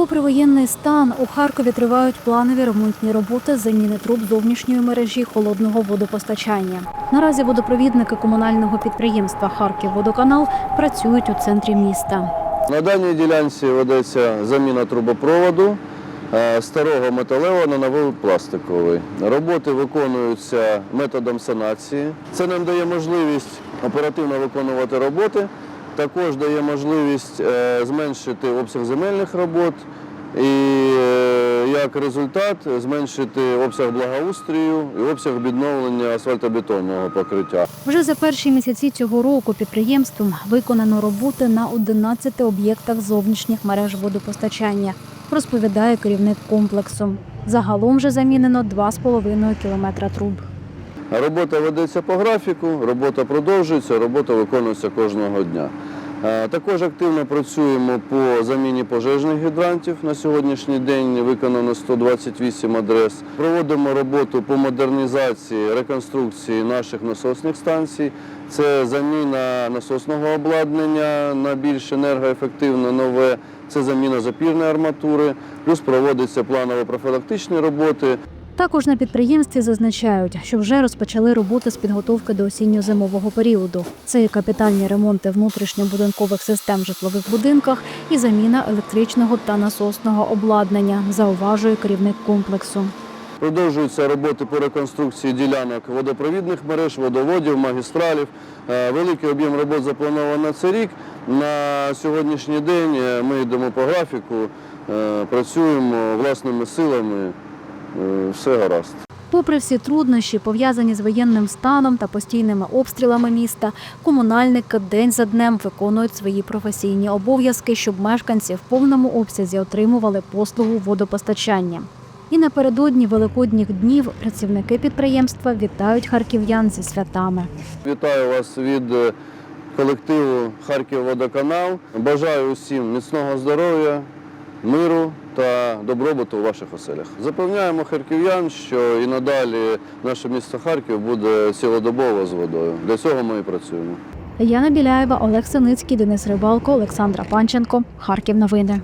Попри воєнний стан, у Харкові тривають планові ремонтні роботи заміни труб зовнішньої мережі холодного водопостачання. Наразі водопровідники комунального підприємства Харківводоканал працюють у центрі міста. На даній ділянці ведеться заміна трубопроводу е, старого металевого на новий пластиковий. Роботи виконуються методом санації. Це нам дає можливість оперативно виконувати роботи. Також дає можливість е, зменшити обсяг земельних робот і е, як результат зменшити обсяг благоустрою і обсяг відновлення асфальтобетонного покриття. Вже за перші місяці цього року підприємством виконано роботи на 11 об'єктах зовнішніх мереж водопостачання, розповідає керівник комплексу. Загалом же замінено 2,5 кілометра труб. Робота ведеться по графіку, робота продовжується, робота виконується кожного дня. Е, Також активно працюємо по заміні пожежних гідрантів. На сьогоднішній день виконано 128 адрес. Проводимо роботу по модернізації, реконструкції наших насосних станцій. Це заміна насосного обладнання на більш енергоефективне нове, це заміна запірної арматури, плюс проводяться планово-профілактичні роботи. Також на підприємстві зазначають, що вже розпочали роботи з підготовки до осінньо-зимового періоду. Це і капітальні ремонти внутрішньобудинкових систем в житлових будинках і заміна електричного та насосного обладнання, зауважує керівник комплексу. Продовжуються роботи по реконструкції ділянок водопровідних мереж, водоводів, магістралів. Е, Великий об'єм робот заплановано на цей рік. На сьогоднішній день е, ми йдемо по графіку, е, працюємо власними силами. Е, Все гаразд. Попри всі труднощі, пов'язані з воєнним станом та постійними обстрілами міста, комунальники день за днем виконують свої професійні обов'язки, щоб мешканці в повному обсязі отримували послугу водопостачання. І напередодні великодніх днів працівники підприємства вітають харків'ян зі святами. Вітаю вас від е, колективу Харківводоканал. Бажаю усім міцного здоров'я, миру та добробуту у ваших оселях. Запевняємо харків'ян, що і надалі наше місто Харків буде цілодобово з водою. Для цього ми і працюємо. Яна Біляєва, Олег Синицький, Денис Рибалко, Олександра Панченко. Харків новини.